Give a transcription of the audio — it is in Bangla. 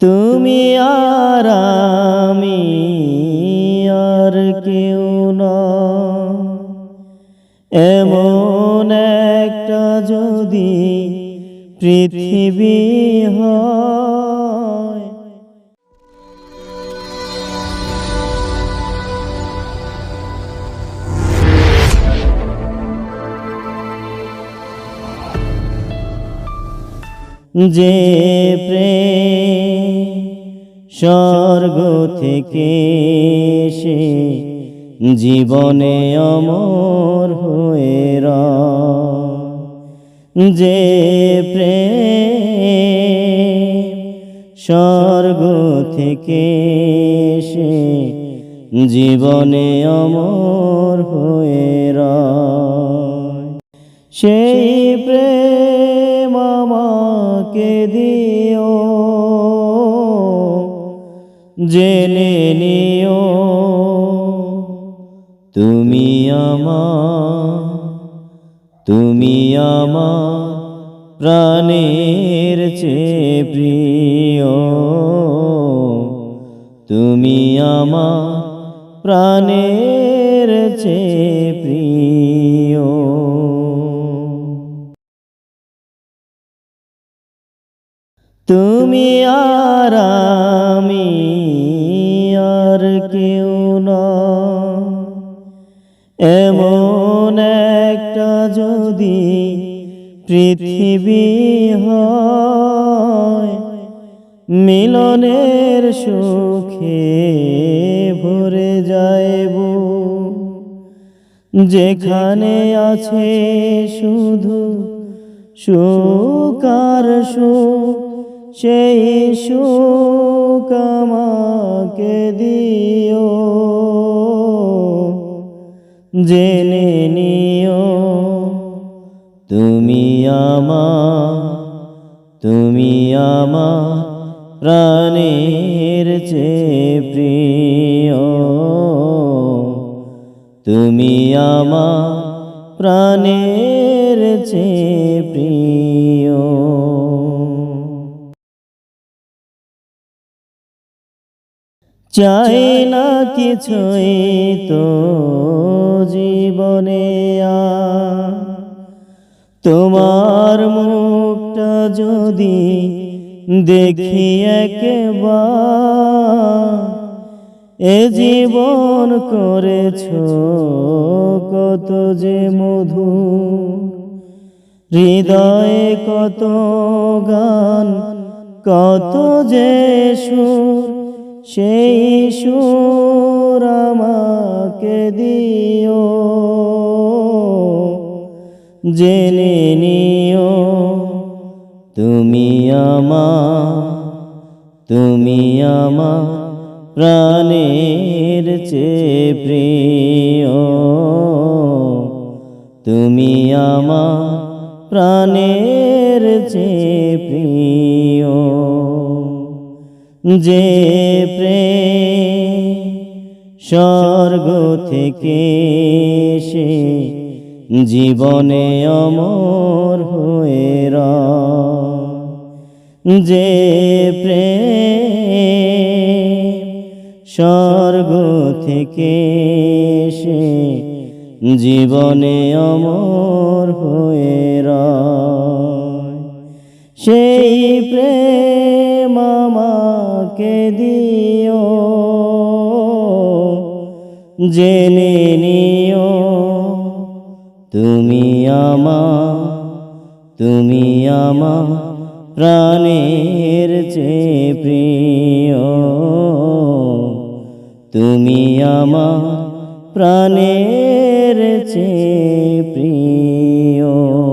তুমি আর আমি আর কেউ না। এমন একটা যদি পৃথিবী হয় যে প্রেম স্বর্গ থেকে সে জীবনে অমর হয়ে রয়। যে প্রেম স্বর্গ থেকে সে জীবনে অমর হয়ে রয়। সেই প্রেম আমাকে দিও, জেনে নিও। তুমি আমার তুমি আমার প্রাণের চেয়ে প্রিয়। তুমি আমার প্রাণের চেয়ে প্রিয়। তুমি আর আমি আর কেউ না এমন একটা যদি পৃথিবী হয়, মিলনের সুখে ভরে যাইব। যেখানে আছে শুধু সুখ আর সুখ সেই সুখ আমাকে দিও। জেনে নিও, তুমি আমার তুমি আমার প্রাণের চে প্রিয়। তুমি আমার প্রাণের চে প্রিয়। চাই না কিছুই তো জীবনে তোমার মুখটা যদি দেখি একবার, এ জীবন করেছ কত যে মধু হৃদয়ে কত গান, কত যে সুর সেই সুর আমাকে দিও, জেনে নিও, তুমি আমার তুমি আমার প্রাণের চেয়ে প্রিয়। তুমি আমার প্রাণের চেয়ে প্রিয়। যে প্রেম স্বর্গ থেকে সে জীবনে অমর হয়ে রয়। যে প্রেম স্বর্গ থেকে সে জীবনে অমর হয়ে রয়। সেই প্রেম আমাকে দিও, জেনে নিও। তুমি আমার তুমি আমার প্রাণের চেয়ে প্রিয়। তুমি আমার প্রাণের চেয়ে প্রিয়।